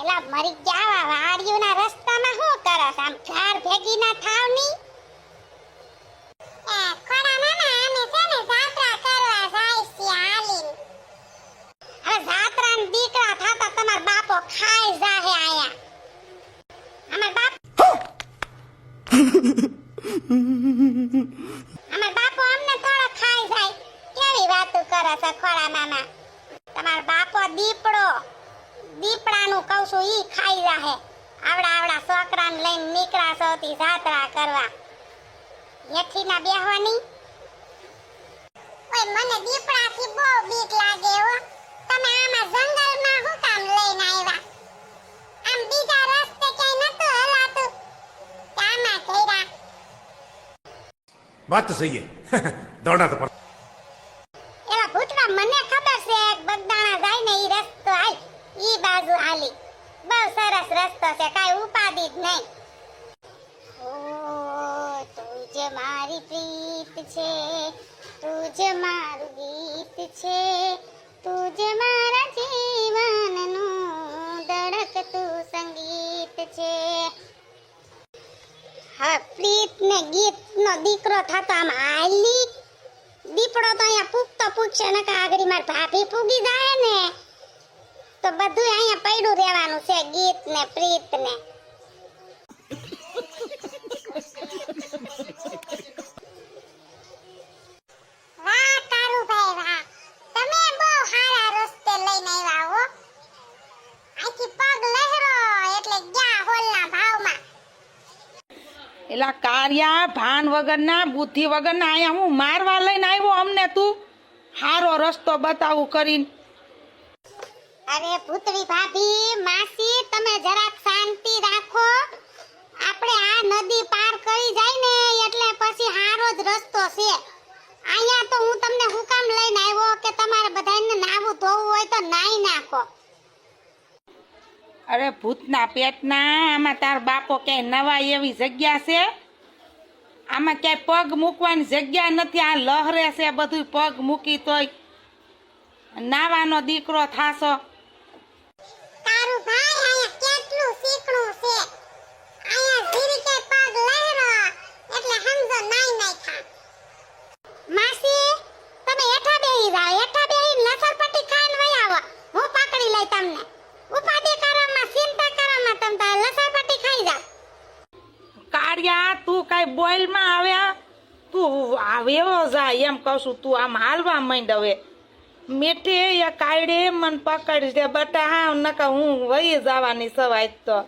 એલા, મરી ગયા વાડીઓના રસ્તામાં શું કરસ આમ ઝાડ ભેગી ના થાવની એ ખોડા છે ને બાપો અમને થોડો ખાઈ જાય. કેવી વાતો કરે છે ખોડા મામા? તમાર બાપો દીપડો. દીપડાનું કહું છું, ઈ ખાઈ જાહે. આવડા આવડા છોકરાને લઈને નીકળા સૌથી જાત્રા કરવા. યઠી ના બેહવાની? ઓય, મને દીપડાથી બહુ બીક લાગે હો. તમે આમાં જંગલમાં હું કામ લઈને આવ્યા? આમ બીજા રસ્તે ક્યાંય નતું હલાતું. આમાં કર્યા. વાત તો સહી હે. દોડા તો સરસ રસ્તો છે, કાઈ ઉપાધિ જ નહીં. ઓ મારી પ્રીત છે, તુજ મારું ગીત છે, તુજ મારા જીવનનું ધડકતું સંગીત છે. હા પ્રીત ને ગીત નો દીકરો થતો આમ હાલી. દીપડો તો અહીંયા પૂગતો પૂગશે ને આગળ માર ભાભી પૂગી જાય ને. તો બધું અહીંયા પડ્યું રહેવાનું છે, ગીત ને, પ્રીત ને. સારા એલા કાર્યા, ભાન વગરના, બુદ્ધિ વગરના અહીંયા હું મારવા લઈને આવ્યો અમને તું? હારો રસ્તો બતાવું કરીને. અરે ભૂતળી ભાભી, માસી, તમે જરાક શાંતિ રાખો. આપણે આ નદી પાર કરી જાય ને, એટલે પછી હારો જ રસ્તો છે. અહીંયા તો હું તમને હુકામ લઈને આવ્યો કે તમારે બધાને નાવું ધોવું હોય તો નાઈ નાખો. અરે ભૂતના પેટના, આમાં તાર બાપો ક્યાંય નવા એવી જગ્યા છે? આમાં ક્યાંય પગ મૂકવાની જગ્યા નથી, આ લહરે છે બધું પગ મૂકી તોય. નાવાનો દીકરો થાશો તારું ભાઈ અહીંયા કેટલું શીખણું છે અહીંયા જીરીકે પગ લહેરો એટલે સમજો નાઈ નાખ્યા માસી તમે હેઠા બેહી જાઓ હેઠા બેહી લસણપટ્ટી ખાઈને વઈ આવો હું પકડી લઈ તમને ઉપાધિ કરવામાં ચિંતા કરવામાં તમ તાર લસણપટ્ટી ખાઈ જાઓ કાળિયા તું કાંઈ બોઇલમાં આવ્યા તું આવેવો જા એમ કહું તું આમ હાલવા માંડ હવે. મેઠે યા કાયડે મન પકડી દે બટા હા નકા હું વહી જવાની સવાય તો.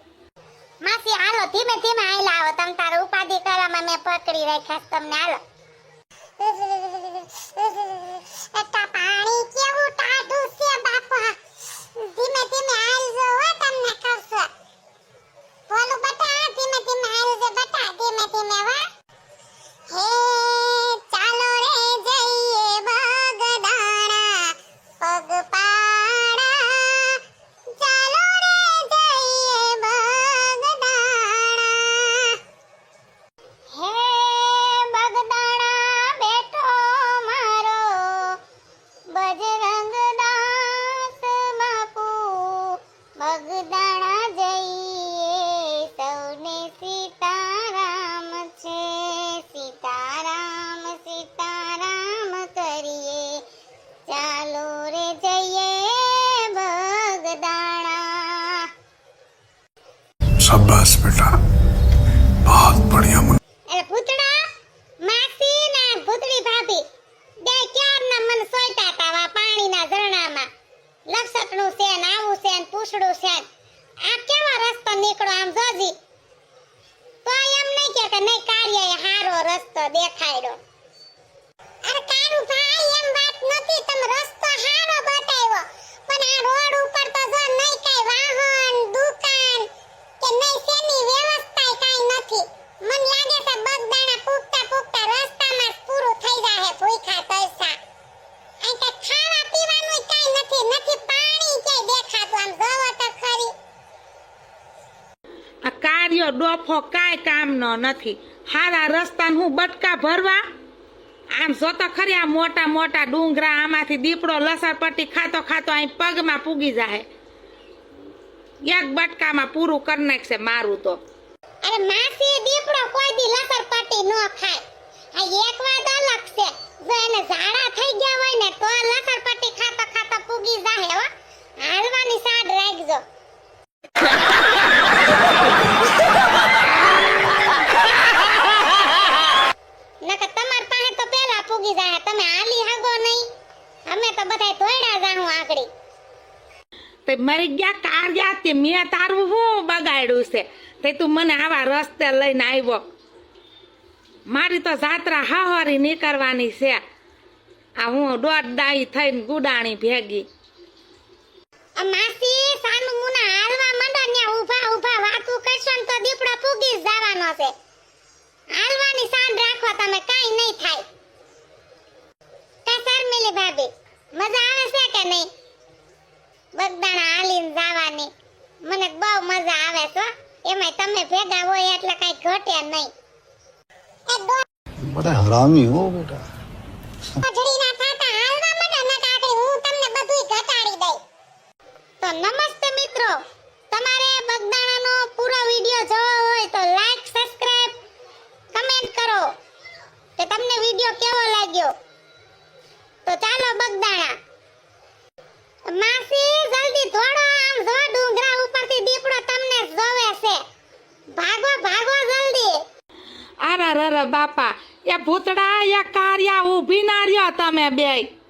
માસી, હાલો, ધીમે ધીમે આયલા આવો. તમ તાર ઉપાધિ કરવામાં મેં પકડી રાખ્યા તમને, હાલો. એટા પાણી કેવું ટાઢું છે, બાપા. ધીમે ધીમે હાલજો હો તમને કરશે. બોલું બટા, ધીમે ધીમે હાલજો બટા, ધીમે ધીમે વા પાટણ જઈએ સૌને સીતારામ છે. સીતારામ સીતારામ કરીએ. ચાલો રે જઈએ ભગદાણા શાબાશ બેટા. બહુત બઢિયા મુન અરે પૂતળા માસી ને પૂતળી ભાભી બે ક્યાર ના મન સોઈતા તાવા પાણીના ઝરણામાં. લક્ષકનું સેન આવું સેન ને પૂછડું છે ડોફો કાંઈ કામનો નથી. હારા રસ્તાને હું બટકા ભરવા? આમ જોતો ખરી આ મોટા મોટા ડુંગરા આમાંથી દીપડો લસરપટ્ટી ખાતો ખાતો અહીં પગમાં પૂગી જાય એક બટકામાં પૂરું કરી નાખશે મારું તો. અરે માસી દીપડો કોઈ દી લસરપટ્ટી ન ખાય. આ એક વાત અલગ છે. જો એને ઝાડા થઈ ગયા હોય ને તો લસરપટ્ટી ખાતો ખાતા પૂગી જાહે હો. હાલવાની સાડ રાખજો નકર તમાર પાસે તો પેલા પૂગી જાય તમે હાલી હાગો નહીં અમે તો બધાય ધોયડા આગળી તે મરી ગયા કાઢ્યા તે મેં તારું હું બગાડ્યું છે? તે તું મને આવા રસ્તે લઈને આવ્યો. મારી તો જાત્રા હાહરી નીકળવાની છે. આ હું દોઢ થઈને ગુડાણી ભેગી. માસી સાનું મુના હાલવા માંડો ને ઊભા ઊભા વાતું કરશો ને તો દીપડો પૂગી જ જવાનો છે. હાલવાની સાંડ રાખો તમે કાઈ નહીં થાય. કા મિલી ભાભી મજા આવે છે કે નહીં? બગદાણા હાલીને જવાની. મને બહુ મજા આવે છો એમાંય તમે ભેગા હોય એટલે કઈ ઘટે નહીં. બધા હરામી હો બેટા. હું તમને બધું ઘટાડી દઈ. તો નમસ્તે મિત્રો તમારે બગદાણાનો પૂરો બાપા. એ ભૂતડા એ કાર્યા ઊભી ના રહ્યો તમે બે